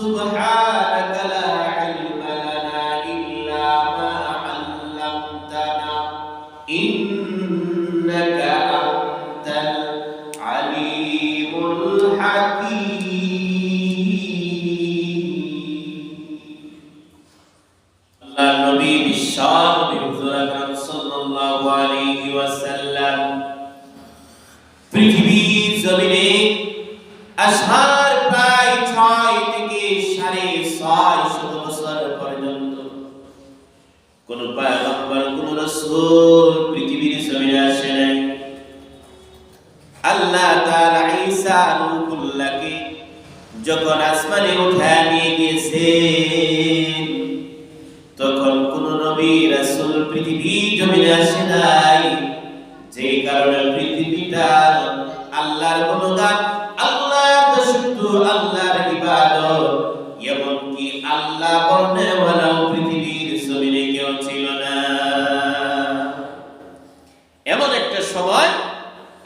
Subhan কোন পয়গম্বর, কোন রাসূল পৃথিবীর জমিনে আসে নাই। আল্লাহ তাআলা ঈসা রূহুল্লাহকে যখন আসমানে নিয়ে তখন কোন নবী, রাসূল পৃথিবী জমিনে আসে নাই। যে কারণে পৃথিবীটা আল্লাহর গুণগান আল্লাহর দাসত্ব আল্লাহর ইবাদত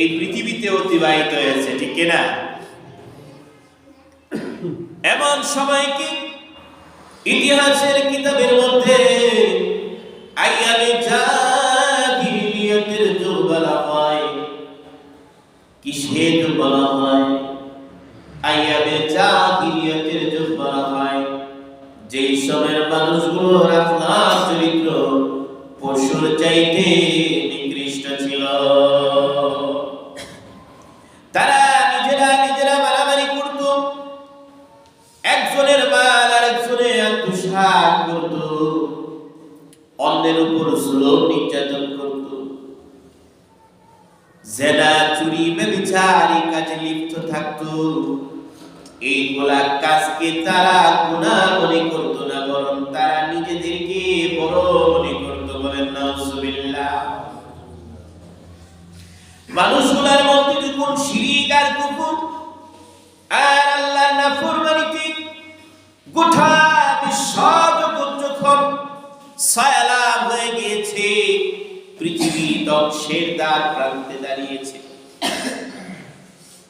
এই পৃথিবীতে অতিবাহিত হয়েছে, ঠিক কিনা? এমন সময় কি ইতিহাসের কিতাবের মধ্যে বলা হয়? বলা হয়? যেই আখলাক চরিত্র, পশুর চাইতে নিকৃষ্ট ছিল। তারা গুণা মনে করত না, বরং তারা নিজেদেরকে বড় মনে করত। বলেন, নাউজুবিল্লাহ। মানুষগুলার মধ্যে যখন শিরিক আর কুফর, আর আল্লাহর নাফরমানিতে গোটা বিশ্ব জগৎ যখন সায়ালাম হয়ে গিয়েছে, পৃথিবী ধ্বংসের দ্বার প্রান্তে দাঁড়িয়েছে।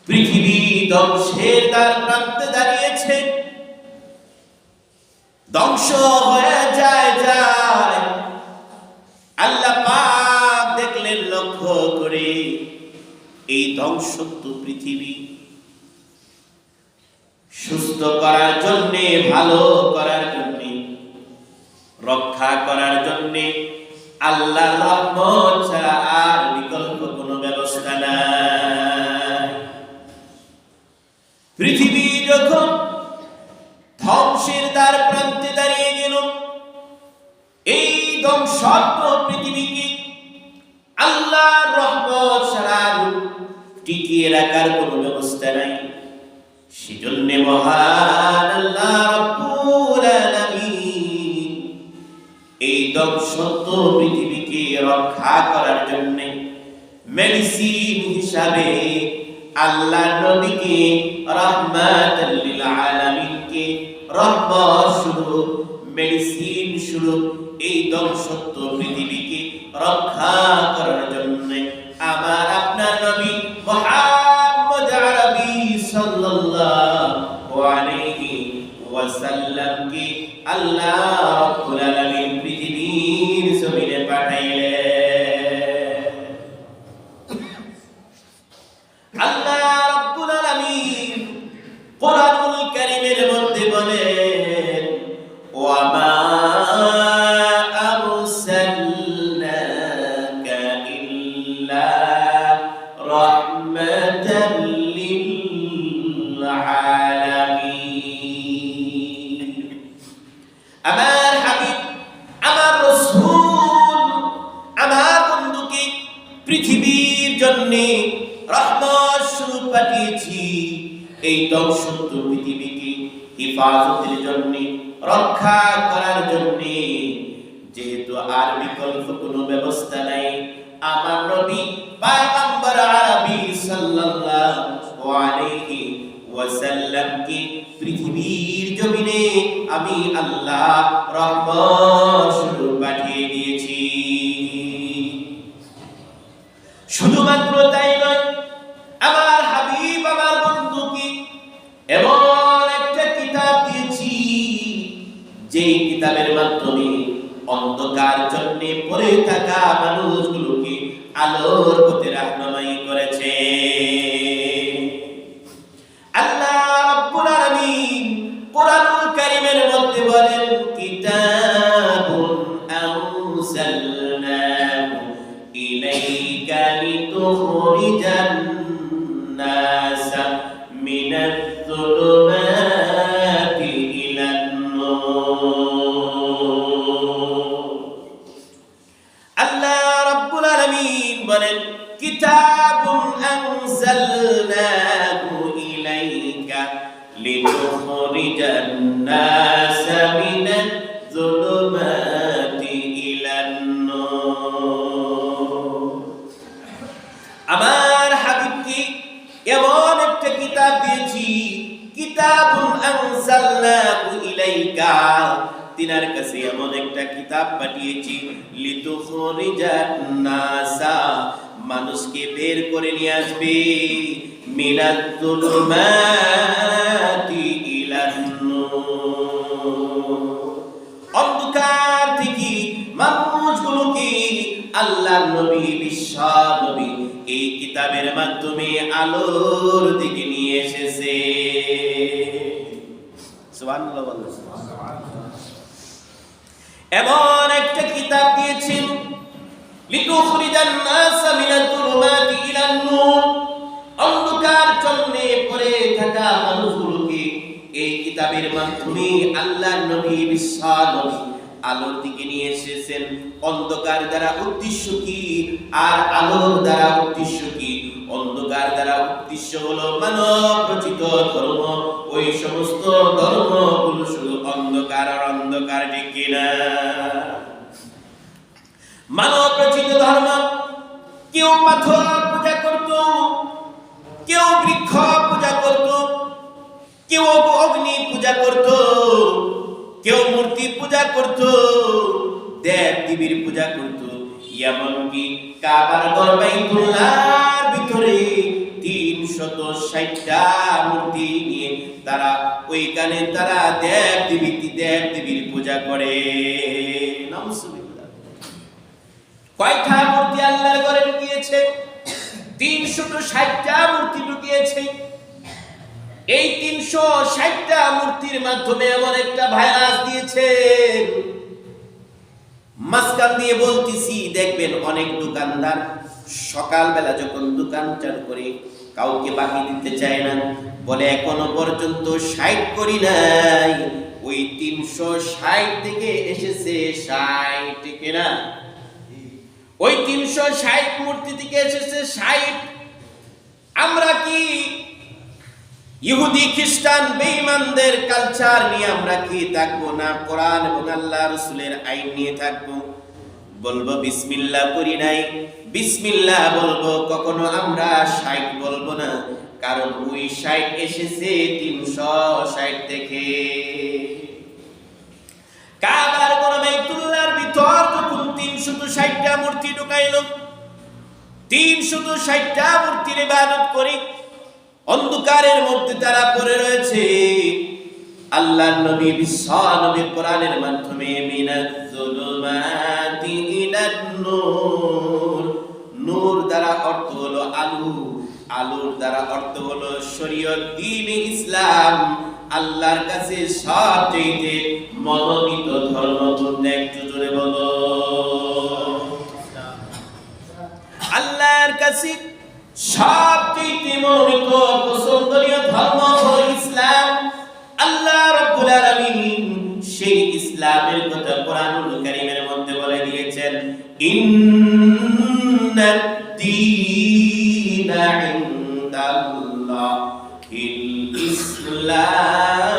পৃথিবী ধ্বংসের দ্বার প্রান্তে দাঁড়িয়েছে ধ্বংস হয়ে যায় যায়। আল্লাহ পাক দেখলেন লক্ষ্য করে এই ধ্বংসত্ব পৃথিবী। সুস্থ করার জন্য, ভালো করার জন্য, রক্ষা করার জন্য আল্লাহ ছাড়া আর বিকল্প কোনো ব্যবস্থা নাই। পৃথিবী যখন ধ্বংসাত্মক পৃথিবীকে আল্লাহ রহমত আর টিকিয়ে রাখার কোনো ব্যবস্থা নাই। সেজন্য মহান আল্লাহ রাব্বুল আলামিন এই ধ্বংসত্ব পৃথিবীকে রক্ষা করার জন্য মেডিসিন হিসাবে আল্লাহ নবীকে রাহমাতাল লিল আলামিনকে রহমত স্বরূপ মেডিসিন স্বরূপ এই দল সত্য পৃথিবীকে রক্ষা করার জন্য পৃথিবীর জন্য রহমত স্বরূপ পাঠিয়েছি। এই পৃথিবীকে হেফাজতের জন্য, রক্ষা করার জন্য। যেহেতু আর বিকল্প কোনো ব্যবস্থা নাই, আমার নবী পয়গম্বর আরবি সাল্লাল্লাহু আলাইহি পৃথিবীর জমিনে আমি আল্লাহ রহমত স্বরূপ পাঠিয়ে দিয়েছি। শুধুমাত্র তাই নয়, আমার হাবিব, আমার বন্ধু কি এমন একটা কিতাব দিয়েছি যে কিতাবের মাধ্যমে অন্ধকার জন্য পড়ে থাকা মানুষগুলোকে আলোর পথে Rồi ইলাইকা তিনার কাছে এমন একটা কিতাব পাঠিয়েছি নাসা। মানুষকে বের করে নিয়ে আসবে। যুলুমাতি ইলান অন্ধকার থেকে মানুষগুলোকে আল্লাহ নবী বিশ্ব নবী এই কিতাবের মাধ্যমে আলোর দিকে নিয়ে এসেছে। সুবহানাল্লাহ এমন একটা কিতাব মানুষগুলোকে এই কিতাবের মাধ্যমে আল্লাহ নবী বিশ্ব নবী দিকে নিয়ে এসেছেন। অন্ধকার দ্বারা উদ্দেশ্য কি আর আলোর দ্বারা উদ্দেশ্য কি? অন্ধকার দ্বারা উদ্দেশ্য হলো মানব রচিত ধর্ম। ওই সমস্ত ধর্মগুলো শুধু অন্ধকার আর অন্ধকার, ঠিক কিনা মানব রচিত ধর্ম। কেউ পাথর পূজা করত, কেউ বৃক্ষ পূজা করত, কেউ অগ্নি পূজা করত, কেউ মূর্তি পূজা করত দেব দেবীর পূজা করত। এমনকি কাবার গর্বাইতুল্লাহর ভিতরে মূর্তি নিয়ে তারা ওইখানে তারা দেব দেবী দেব দেবীর পূজা করে। কয়টা মূর্তি আল্লাহর ঘরে ঢুকিয়েছে? তিনশো ষাটটা মূর্তি ঢুকিয়েছে। এই তিনশো ষাটটা মূর্তির মাধ্যমে এমন একটা ভাইরাস দিয়েছে। মাঝখান দিয়ে বলতেছি, দেখবেন অনেক দোকানদার সকালবেলা যখন দোকান চালু করে, কাউকে বাকি দিতে চায় না, বলে এখনও পর্যন্ত ষাট করি নাই। ওই তিনশো ষাট থেকে এসেছে, ষাট কিনা ওই তিনশো ষাট মূর্তি থেকে এসেছে, ষাট। আমরা কি ইহুদি খ্রিস্টান বেঈমানদের কালচার নিয়ে আমরা কি থাকব? না কোরআন এবং আল্লাহ রসুলের আইন নিয়ে থাকব? বলব বিসমিল্লাহ করি নাই। বিসমিল্লাহ বলব, কখনো আমরা ষাট বলব না। কারণ ওই ষাট এসেছে তিনশো ষাট থেকে। কাবার গরমাইতুল্লাহর ভিতর যখন ষাটটা মূর্তি ঢুকাইল তিনশত ষাটটা মূর্তির ইবাদত করি অন্ধকারের মধ্যে তারা পড়ে রয়েছে। আল্লাহ নবী বিশ্ব নবীর কোরআনের মাধ্যমে নূর। দ্বারা অর্থ হলো আলু। আলুর দ্বারা অর্থ হলো শরীয়ত দ্বীন ইসলাম। আল্লাহর কাছে সবচেয়ে মনোনীত ধর্ম কোনটা একটু জোরে বলো। আল্লাহর কাছে সবচেয়ে মনোনীত পছন্দনীয় ধর্ম হলো ইসলাম। আল্লাহ রাব্বুল আলামিন সেই ইসলামের কথা কোরআনুল কারীমের মধ্যে বলে দিয়েছেন, ইন্নাদ দীনা ইনদাল্লাহিল ইসলাম।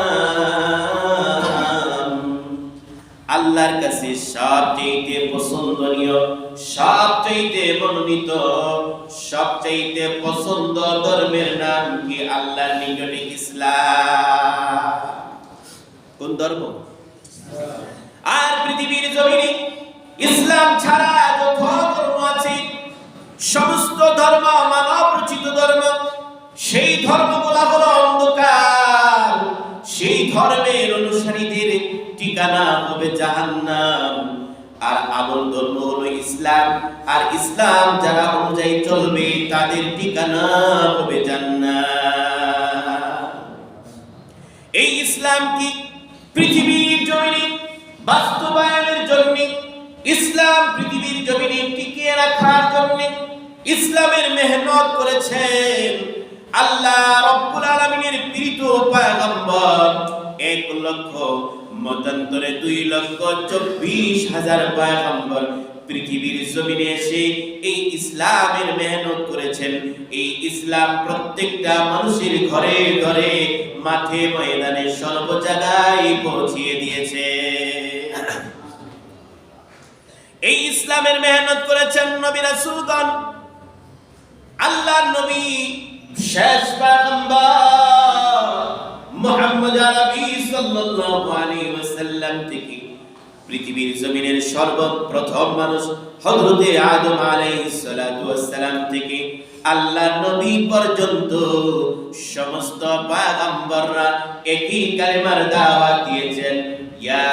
আল্লাহর কাছে সবচেয়ে পছন্দনীয় সবচেয়ে মনোনীত সবচেয়ে পছন্দ ধর্মের নাম কি আল্লাহর নিকটে ইসলাম? কোন ধর্ম? আর পৃথিবীর জমিনে ইসলাম ছাড়া যত ধর্ম আছে। সমস্ত ধর্ম মানব রচিত ধর্ম। সেই ধর্মগুলা হলো অন্ধকার। সেই ধর্মের অনুসারীদের ঠিকানা হবে জাহান্নাম। আর আমল ধর্ম হলো ইসলাম। আর ইসলাম যারা অনুযায়ী চলবে, তাদের ঠিকানা হবে জান্নাত। এই ইসলামটি পৃথিবীর জমিনে বাস্তবায়নের জন্য? ইসলাম পৃথিবীর জমিনে টিকিয়ে রাখার জন্য ইসলামের মেহনত করেছেন আল্লাহ রব্বুল আলামিনের প্রীত পয়গম্বর। এক লক্ষ মতান্তরে দুই লক্ষ চব্বিশ হাজার পয়গম্বর পৃথিবীর জমিনে এসে এই ইসলামের মেহনত করেছেন। এই ইসলাম প্রত্যেকটা মানুষের ঘরে ঘরে মাঠে ময়দানে সর্ব জায়গায় পৌঁছিয়ে দিয়েছে। এই ইসলামের মেহনত করেছেন নবী রাসূলগণ। আল্লাহর নবী শেষ পয়গম্বর মুহাম্মদ আরবি থেকে পৃথিবীর জমিনের সর্বপ্রথম মানুষ আদম থেকে আল্লাহ নবী পর্যন্ত সমস্ত পয়গম্বররা একই কালেমার দাওয়াত দিয়েছেন, ইয়া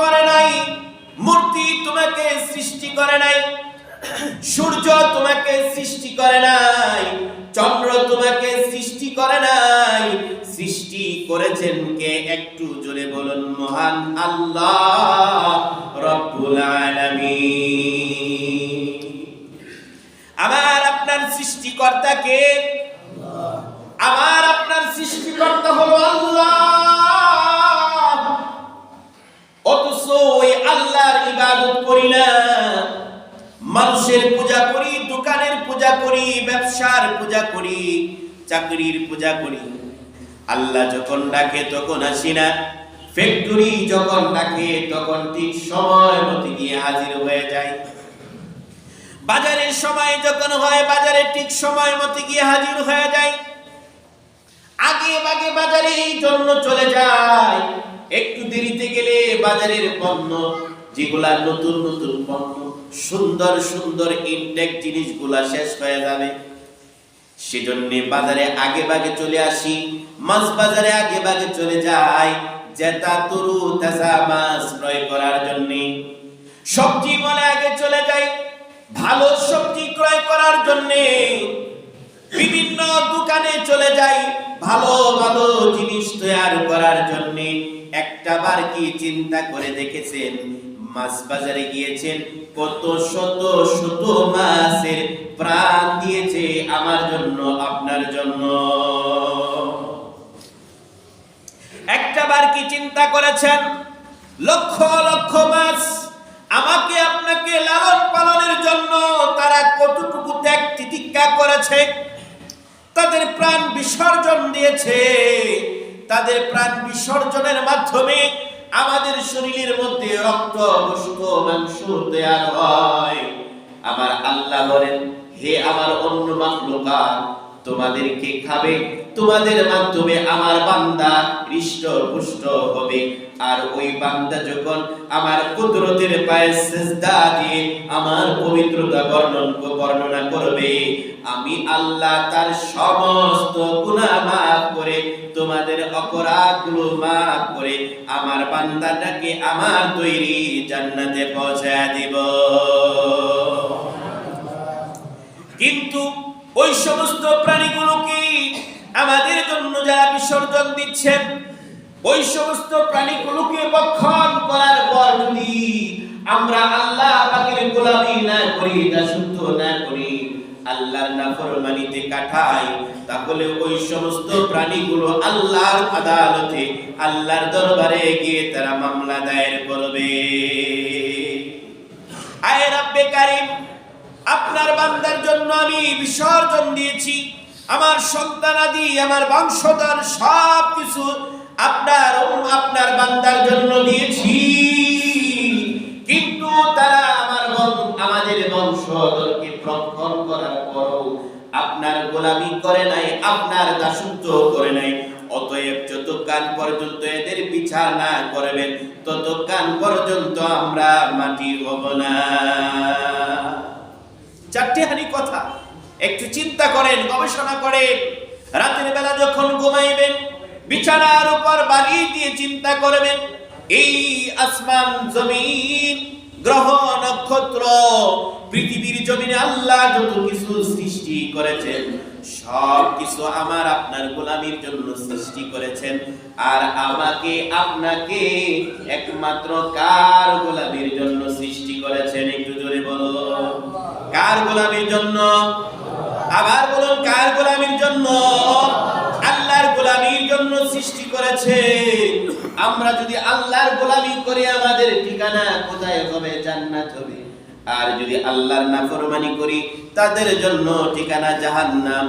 করে নাই, মূর্তি তোমাকে সৃষ্টি করে নাই, সূর্য তোমাকে সৃষ্টি করে নাই, চন্দ্র তোমাকে সৃষ্টি করে নাই, সৃষ্টি করেছেন কে একটু জোরে বলুন, মহান আল্লাহ রব্বুল আলামিন। আমার আপনার সৃষ্টিকর্তা সৃষ্টিকর্তাকে আমার আপনার সৃষ্টিকর্তা হলো আল্লাহ অথচ ওই আল্লাহর ইবাদত করি না মানুষের পূজা করি, দোকানের পূজা করি, ব্যবসার পূজা করি, চাকরির পূজা করি। আল্লাহ যখন ডাকে তখন আসি না। ফ্যাক্টরি যখন ডাকে তখন ঠিক সময় মতো গিয়ে হাজির হয়ে যায়। বাজারের সময় যখন হয় বাজারে ঠিক সময় মতো গিয়ে হাজির হয়ে যায়। আগে বাগে বাজারে এই জন্য চলে যায়। একটু দেরিতে গেলে বাজারের পণ্য যেগুলা নতুন নতুন পণ্য সুন্দর সুন্দর ইনটেক জিনিসগুলা শেষ হয়ে যাবে। সেজন্য বাজারে আগে বাগে চলে আসি, মাছ বাজারে আগে বাগে চলে যায় জেতা তরু তাজা মাছ ক্রয় করার জন্য। সবজি বলে আগে চলে যায় ভালো সবজি ক্রয় করার জন্যে। বিভিন্ন দোকানে চলে যাই, ভালো ভালো জিনিস তৈরি করার জন্য। একটা বার কি চিন্তা করে দেখেছেন? মাছ বাজারে গিয়েছেন, কত শত শত মাছের প্রাণ দিয়েছে আমার জন্য, আপনার জন্য। একটা বার কি চিন্তা করেছেন? লক্ষ লক্ষ মাছ আমাকে আপনাকে লালন পালনের জন্য তারা কতটুকু ত্যাগ তিতিক্ষা করেছে? তাদের প্রাণ বিসর্জন দিয়েছে। তাদের প্রাণ বিসর্জনের মাধ্যমে আমাদের শরীরের মধ্যে রক্ত গোশত মাংস দেয়ার হয়। আমার আল্লাহ বলেন, হে আমার অন্য মাখলুকা তোমাদেরকে খাবে। তোমাদের মাধ্যমে আমার বান্দা হৃষ্ট পুষ্ট হবে। আর ওই বান্দা যখন আমার কুদরতের পায়ে দিয়ে আমার পবিত্রতা বর্ণন বর্ণনা করবে, আমি আল্লাহ তার সমস্ত গুনাহ মাফ করে তোমাদের অপরাধগুলো মাফ করে আমার বান্দাটাকে আমার তৈরি জান্নাতে পৌঁছায় দিব। কিন্তু ওই সমস্ত প্রাণীগুলোকে আমাদের জন্য যারা বিসর্জন দিচ্ছেন, ওই সমস্ত প্রাণীগুলোকে বক্ষণ করার পর যদি আমরা আল্লাহ পাকের গোলামি না করি দাসত্ব না আল্লাহর নাফরমানিতে কাটায় তাহলে ওই সমস্ত প্রাণীগুলো আল্লাহর আদালতে, আল্লাহর দরবারে গিয়ে তারা মামলা দায়ের করবে। আয় রাব্বে কারিম, আপনার বান্দার জন্য আমি বিসর্জন দিয়েছি। আমার সন্তানাদি আমার বংশধর সব কিছু আপনার আপনার বান্দার জন্য দিয়েছি। কিন্তু তারা আমার আমাদের বংশধরকে প্রক্ষণ গোলামি করে নাই, আপনার দাসত্ব করে নাই। অতএব যতক্ষণ পর্যন্ত এদের বিচার না করবেন, ততক্ষণ পর্যন্ত আমরা মাটি হব না। চারটি হানি কথা, একটু চিন্তা করেন, গবেষণা করেন। রাতের বেলা যখন ঘুমাইবেন, বিছানার উপর বাড়ি দিয়ে চিন্তা করবেন, এই আসমান জমিন গ্রহ, নক্ষত্র, পৃথিবীর জমিনে আল্লাহ যত কিছু সৃষ্টি করেছেন সব কিছু আমার আপনার গোলামির জন্য সৃষ্টি করেছেন। আর আমাকে আপনাকে একমাত্র কার গোলামির জন্য সৃষ্টি করেছেন? একটু জোরে বলো। কার গোলামির জন্য? আবার বলুন, কার গোলামির জন্য? গোলামির জন্য সৃষ্টি করেছে। আমরা যদি আল্লাহর গোলামি করে আমাদের ঠিকানা কোথায় হবে? জান্নাত হবে। আর যদি আল্লাহর নাফরমানি করি, তাদের জন্য ঠিকানা জাহান্নাম।